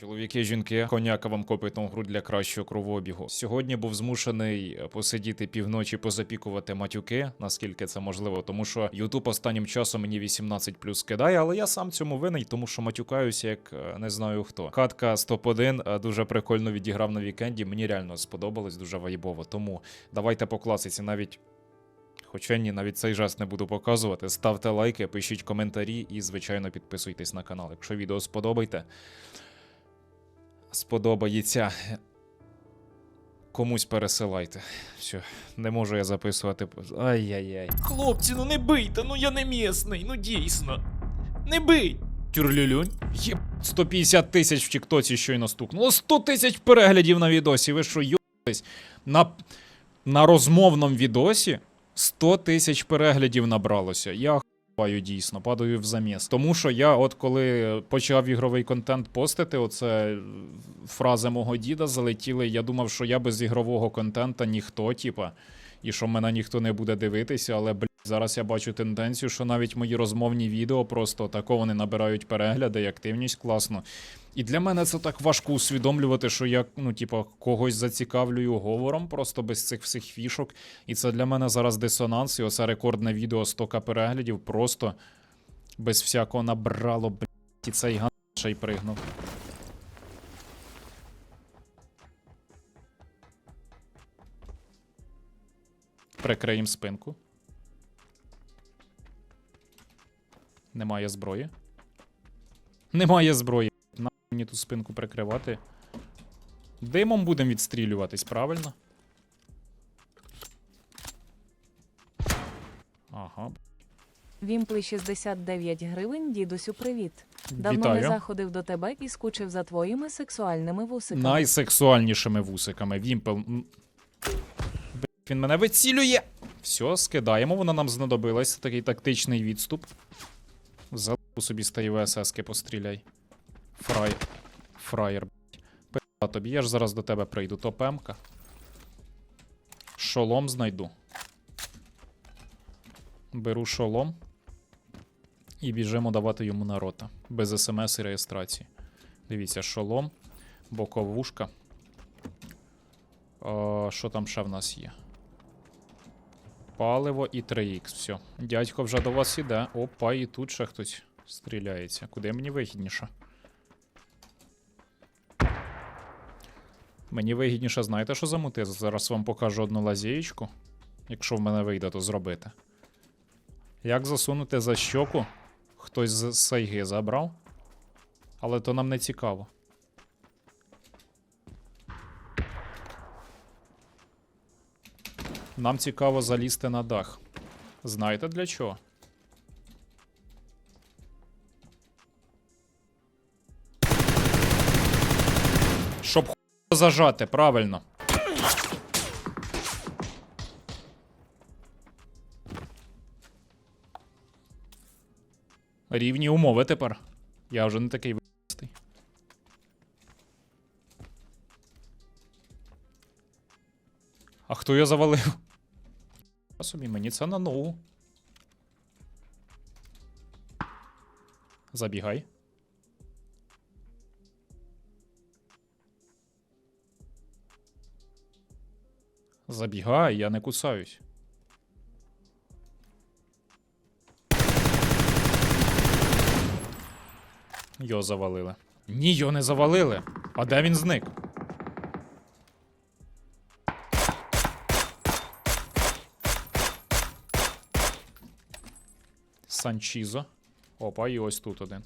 Чоловіки, жінки, коняка вам копитну гру для кращого кровообігу. Сьогодні був змушений посидіти півночі, позапікувати матюки, наскільки це можливо, тому що Ютуб останнім часом мені 18 плюс кидає, але я сам цьому винний, тому що матюкаюся, як е, не знаю хто. Катка з топ-1 е, дуже прикольно відіграв на вікенді. Мені реально сподобалось, дуже вайбово. Тому давайте по класиці навіть. Хоча ні, навіть цей жест не буду показувати. Ставте лайки, пишіть коментарі і, звичайно, підписуйтесь на канал. Якщо відео сподобайте, сподобається. Комусь пересилайте. Все, не можу я записувати. Ай-яй-яй. Хлопці, ну не бийте, ну я не місний, ну дійсно. Не бий! Тюрлюлюнь. Є 150 тисяч в Тіктоці щойно стукнуло. 100 тисяч переглядів на відосі. Ви що, йобались? На, на розмовному відосі 100 тисяч переглядів набралося. Я хапаю дійсно, падаю в заміс. Тому що я, от коли почав ігровий контент постити, оце фрази мого діда залетіли. Я думав, що я без ігрового контента ніхто, типа, і що мене ніхто не буде дивитися, але блядь, зараз я бачу тенденцію, що навіть мої розмовні відео просто тако вони набирають перегляди і активність класно. І для мене це так важко усвідомлювати, що я, ну, типа, когось зацікавлюю говором просто без цих всіх фішок. І це для мене зараз дисонанс, і оце рекордне відео 100к переглядів просто без всякого набрало, блядь, і цей ган ще й пригнув. Прикриємо спинку. Немає зброї. Немає зброї. Мені ту спинку прикривати. Димом будемо відстрілюватись, правильно? Ага. Вімпли 69 гривень, дідусю, привіт. Давно Вітаю. не заходив до тебе і скучив за твоїми сексуальними вусиками. Найсексуальнішими вусиками. Вімпел. м. Він мене вицілює. Все, скидаємо. Вона нам знадобилась. Такий тактичний відступ. Залупу собі тієї ВССки постріляй. Фрай. Фраєр. Пи***а тобі, я ж зараз до тебе прийду. То пемка. Шолом знайду. Беру шолом. І біжимо давати йому на рота. Без смс і реєстрації. Дивіться, шолом, боковушка. Що там ще в нас є? Паливо і 3х. Все. Дядько вже до вас іде. Опа, і тут ще хтось стріляється. Куди мені вигідніше? Мені вигідніше, знаєте, що замути? Зараз вам покажу одну лазєєчку. Якщо в мене вийде, то зробити. Як засунути за щоку? Хтось з сайги забрав? Але то нам не цікаво. Нам цікаво залізти на дах. Знаєте для чого? Зажати, правильно. Рівні умови тепер. Я вже не такий вистий. А хто я завалив? Я собі мені це на нову. Забігай. Забігай, я не кусаюсь. Його завалили. Ні, його не завалили. А де він зник? Санчізо. Опа, і ось тут один.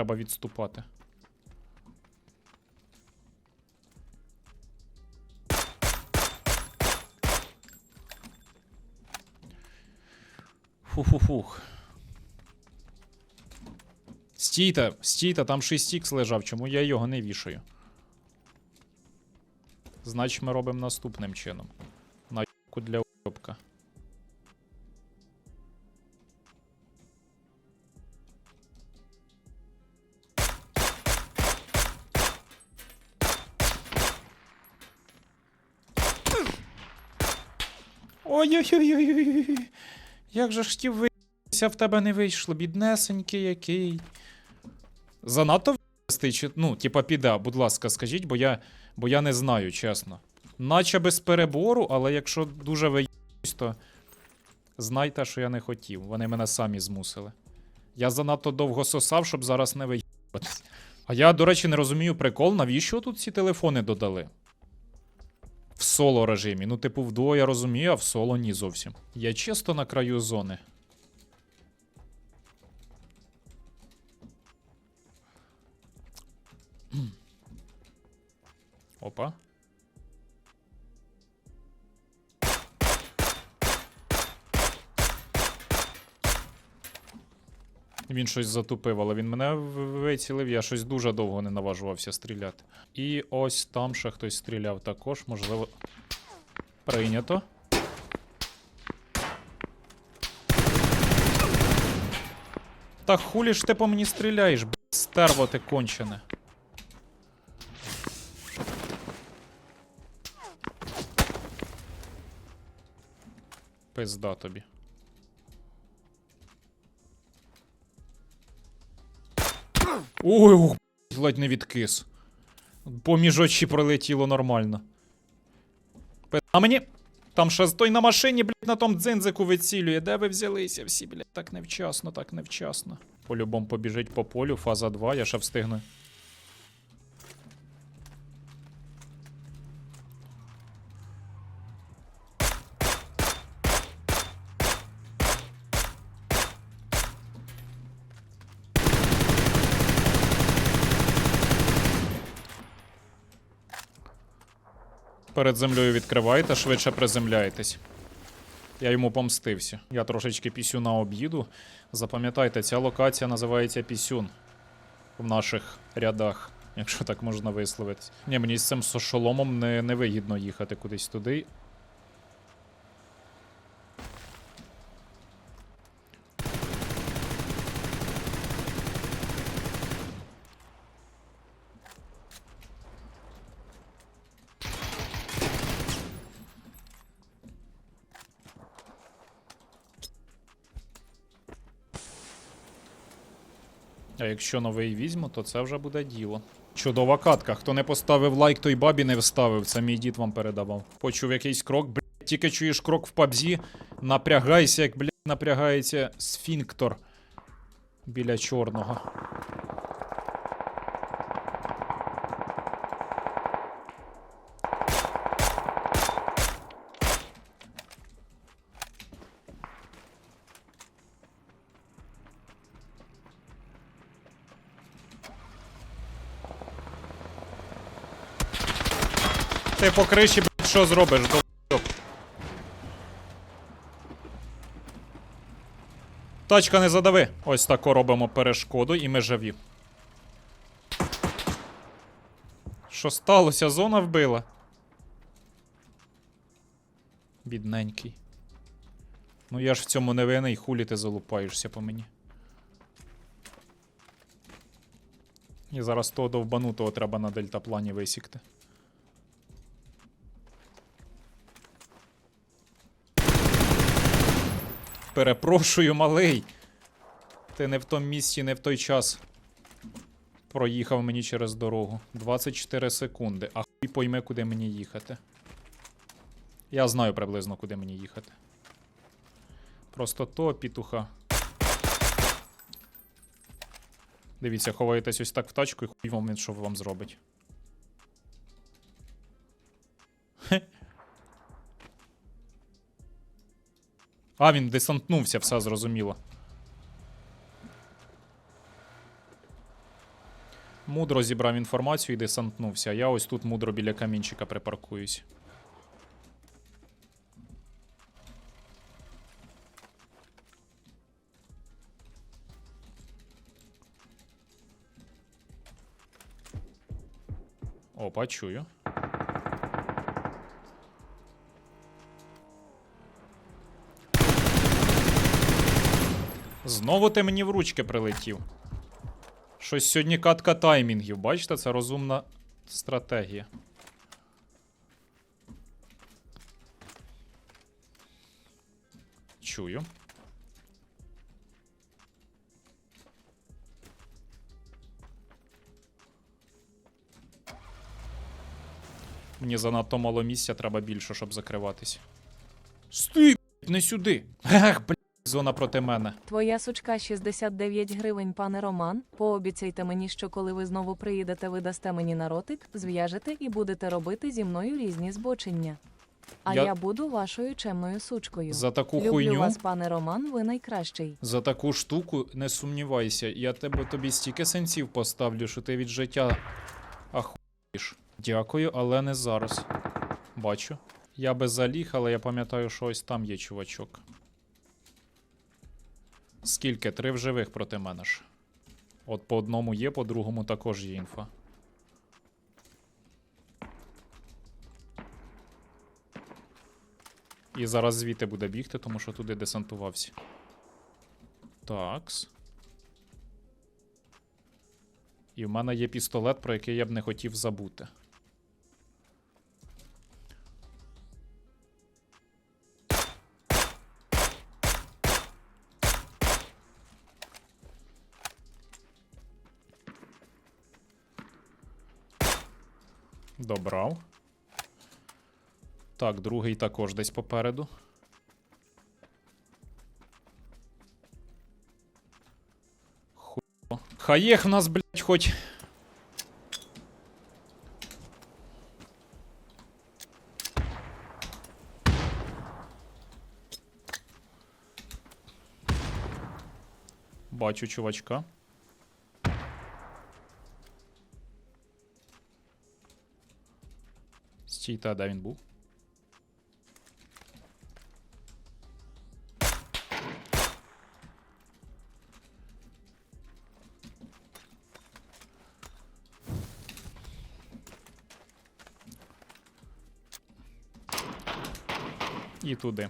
Треба відступати. Фу-фу-фух. Стійте, стійте, там 6х лежав, чому я його не вішаю? Значить, ми робимо наступним чином. Наку для уйобка. Ой-ой-ой. Як же ж хотів вийти, в тебе не вийшло, біднесенький який. Занадто чи. Ну, типа піда, будь ласка, скажіть, бо я, бо я не знаю, чесно. Наче без перебору, але якщо дуже виїбусь, то знайте, що я не хотів. Вони мене самі змусили. Я занадто довго сосав, щоб зараз не виїбатись. А я, до речі, не розумію прикол, навіщо тут ці телефони додали? В соло режимі. Ну, типу, вдвоє розумію, а в соло ні зовсім. Я чисто на краю зони. Опа. Він щось затупив, але він мене вицілив, я щось дуже довго не наважувався стріляти. І ось там ще хтось стріляв також, можливо. Прийнято. Та хулі ж ти по мені стріляєш, б**, стерво ти кончене. Пизда тобі. Ой, ух, ледь не відкис. Поміж очі пролетіло нормально. А мені. Там ще той на машині, блядь, на том дзинзику вицілює. Де ви взялися всі, блядь? Так невчасно, так невчасно. По-любому побіжить по полю, фаза 2, я ще встигну. Перед землею відкривайте, швидше приземляєтесь. Я йому помстився. Я трошечки пісюна об'їду. Запам'ятайте, ця локація називається Пісюн в наших рядах, якщо так можна висловитись. Ні, мені з цим сошоломом не, не вигідно їхати кудись туди. Якщо новий візьму, то це вже буде діло. Чудова катка. Хто не поставив лайк, той бабі не вставив. Це мій дід вам передавав. Почув якийсь крок, блядь, тільки чуєш крок в пабзі. Напрягайся, як, блядь, напрягається сфінктор біля чорного. Ти по криші, блядь, що зробиш? долбойоб? Тачка не задави. Ось тако робимо перешкоду і ми живі. Що сталося? Зона вбила. Бідненький. Ну я ж в цьому не винний, хулі ти залупаєшся по мені. І зараз того довбанутого треба на дельтаплані висікти. Перепрошую, малий. Ти не в тому місці, не в той час. Проїхав мені через дорогу. 24 секунди. А хуй пойме, куди мені їхати. Я знаю приблизно, куди мені їхати. Просто то пітуха. Дивіться, ховаєтесь ось так в тачку і хуй вам він що вам зробить. А, він десантнувся, все зрозуміло. Мудро зібрав інформацію і десантнувся. Я ось тут мудро біля камінчика припаркуюсь. Опа, чую. Знову ти мені в ручки прилетів. Щось сьогодні катка таймінгів, бачите, це розумна стратегія. Чую. Мені занадто мало місця, треба більше, щоб закриватись. Б***ь, не сюди. Ех, блядь, зона проти мене. Твоя сучка 69 гривень, пане Роман. Пообіцяйте мені, що коли ви знову приїдете, ви дасте мені наротик, зв'яжете і будете робити зі мною різні збочення. А Я- я, буду вашою чемною сучкою. За таку Люблю хуйню. вас, пане Роман, ви найкращий. За таку штуку не сумнівайся, я тебе тобі стільки сенсів поставлю, що ти від життя ахуєш. Дякую, але не зараз. Бачу. Я би заліг, але я пам'ятаю, що ось там є чувачок. Скільки? Три в живих проти мене ж. От по одному є, по другому також є інфа. І зараз звідти буде бігти, тому що туди десантувався. Такс. І в мене є пістолет, про який я б не хотів забути. Добрав. Так, другий також десь попереду. Хуй. Хаєх в нас, блядь, хоч. Бачу чувачка. Стійте, та де він був? І туди.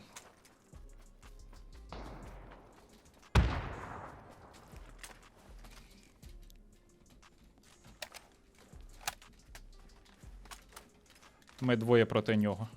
Ми двоє проти нього.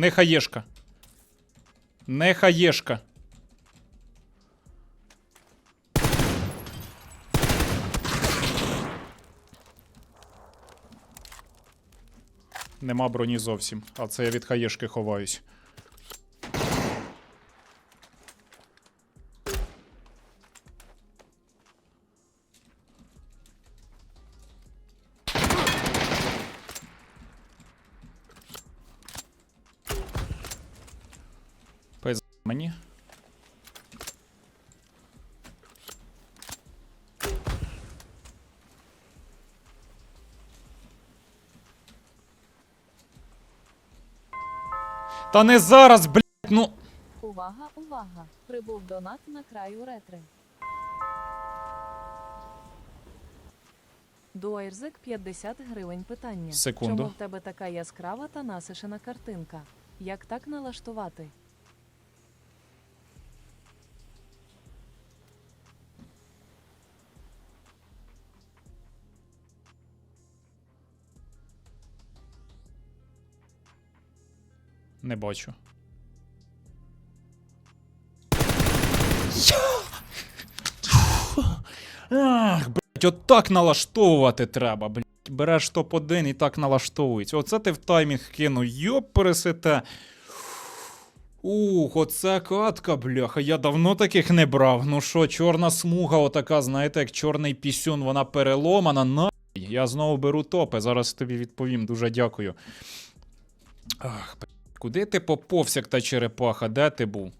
Не хаєшка. Не хаєшка. Нема броні зовсім, а це я від хаєшки ховаюсь. Та не зараз, блядь, ну. Увага, увага! Прибув донат на краю ретри. Дуайрзик 50 гривень питання. Секунду. Чому в тебе така яскрава та насишена картинка? Як так налаштувати? Не бачу. Ах, блядь, отак налаштовувати треба, блядь. Береш топ-1 і так налаштовується. Оце ти в таймінг кинув, йоп. Ух, оце катка, бляха. Я давно таких не брав. Ну що, чорна смуга, отака, знаєте, як чорний пісюн, вона переломана. На. Я знову беру топи. Зараз тобі відповім. Дуже дякую. Ах, Куди ти поповз, як та черепаха? Де ти був?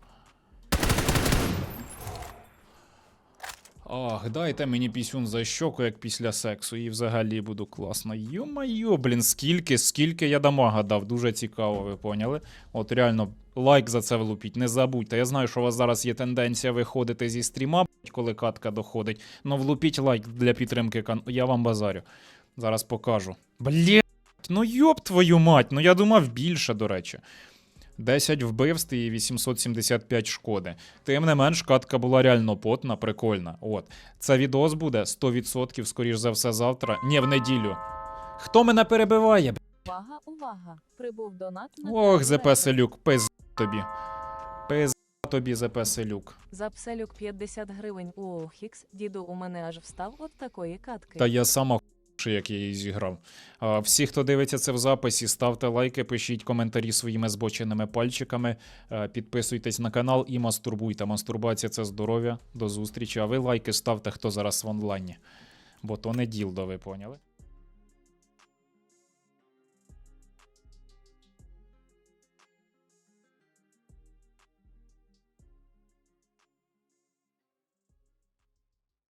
Ах, дайте мені пісюн за щоку, як після сексу, і взагалі буду класно. Йо-майо, блін, скільки, скільки я дамага дав, дуже цікаво, ви поняли? От реально, лайк за це влупіть, не забудьте. Я знаю, що у вас зараз є тенденція виходити зі стріма, коли катка доходить. Ну влупіть лайк для підтримки кан. Я вам базарю. Зараз покажу. Блять, ну йоп твою мать, ну я думав більше, до речі. 10 вбивств і 875 шкоди. Тим не менш, катка була реально потна, прикольна. От. Це відос буде 100%, скоріш за все, завтра. Ні, в неділю. Хто мене перебиває? Увага, увага! Прибув донат на Ох, ЗП Селюк, пиз тобі. Пиз тобі, ЗП Селюк. За пселюк 50 гривень у Охікс. Діду, у мене аж встав от такої катки. Та я сама як я її зіграв. Всі, хто дивиться це в записі, ставте лайки, пишіть коментарі своїми збоченими пальчиками, е, підписуйтесь на канал і мастурбуйте. Мастурбація це здоров'я. До зустрічі. А ви лайки ставте, хто зараз в онлайні. Бо то не ділдо, ви поняли?